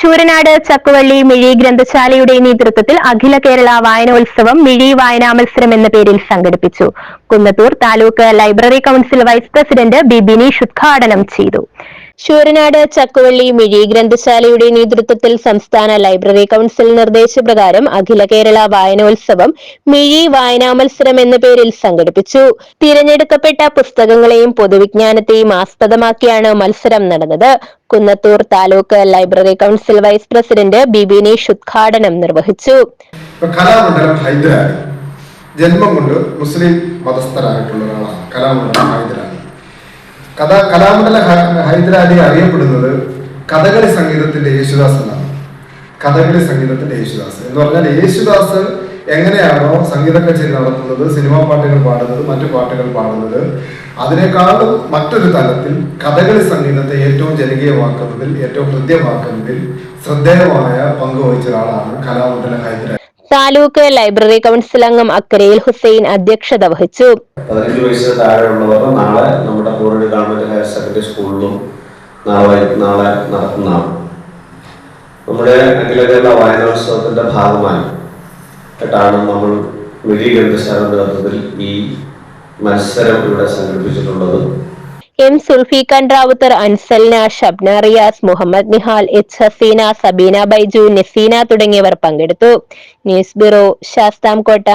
ശൂരനാട് ചക്കുവള്ളി മിഴി ഗ്രന്ഥശാലയുടെ നേതൃത്വത്തിൽ അഖില കേരള വായനോത്സവം മിഴി വായനാ മത്സരം എന്ന പേരിൽ സംഘടിപ്പിച്ചു. Kunnathur taluk library council vice president B Bineesh ഉദ്ഘാടനം ചെയ്തു. ശൂരനാട് ചക്കുവള്ളി മിഴി ഗ്രന്ഥശാലയുടെ നേതൃത്വത്തിൽ സംസ്ഥാന ലൈബ്രറി കൌൺസിൽ നിർദ്ദേശപ്രകാരം അഖില കേരള വായനോത്സവം മിഴി വായനാ മത്സരം എന്ന പേരിൽ സംഘടിപ്പിച്ചു. തിരഞ്ഞെടുക്കപ്പെട്ട പുസ്തകങ്ങളെയും പൊതുവിജ്ഞാനത്തെയും ആസ്പദമാക്കിയാണ് മത്സരം നടന്നത്. Kunnathur taluk library council vice president B Bineesh ഉദ്ഘാടനം നിർവഹിച്ചു. ജന്മം കൊണ്ട് മുസ്ലിം മതസ്ഥരായിട്ടുള്ള ഒരാളാണ്. കലാമണ്ഡലം കഥ കലാമണ്ഡല ഹൈദരാലി അറിയപ്പെടുന്നത് കഥകളി സംഗീതത്തിന്റെ യേശുദാസ് എന്നാണ് കഥകളി സംഗീതത്തിന്റെ യേശുദാസ് എന്ന് പറഞ്ഞാൽ യേശുദാസ് എങ്ങനെയാണോ സംഗീത കച്ചേരി നടത്തുന്നത് സിനിമാ പാട്ടുകൾ പാടുന്നത് മറ്റു പാട്ടുകൾ പാടുന്നത് അതിനേക്കാളും മറ്റൊരു തലത്തിൽ കഥകളി സംഗീതത്തെ ഏറ്റവും ജനകീയമാക്കുന്നതിൽ ഏറ്റവും ഹൃദ്യമാക്കുന്നതിൽ ശ്രദ്ധേയമായ പങ്ക് വഹിച്ച ഒരാളാണ് കലാമണ്ഡല ഹൈദരാലി താലൂക്ക് ലൈബ്രറി കൗൺസിൽ അംഗം അക്കരയിൽ ഹുസൈൻ അധ്യക്ഷത വഹിച്ചു. പതിനഞ്ച് വയസ്സിന് താഴെയുള്ളവർ നാളെ നമ്മുടെ കോറിഡ് ഗവൺമെന്റ് ഹയർ സെക്കൻഡറി സ്കൂളിലും നാളെ നാളെ നടത്തുന്നതാണ്. നമ്മുടെ അഖില കേരള വായനോത്സവത്തിന്റെ ഭാഗമായി ആയിട്ടാണ് നമ്മൾ മിഴി ഗ്രന്ഥശാല നേതൃത്വത്തിൽ ഈ മത്സരം ഇവിടെ സംഘടിപ്പിച്ചിട്ടുള്ളത്. എം സുൽഫീഖാൻ റാവുത്തർ അൻസൽന ഷബ്ന റിയാസ് മുഹമ്മദ് നിഹാൽ എച്ച് ഹസീന സബീന ബൈജു നസീന തുടങ്ങിയവർ പങ്കെടുത്തു. News bureau Sasthamkotta.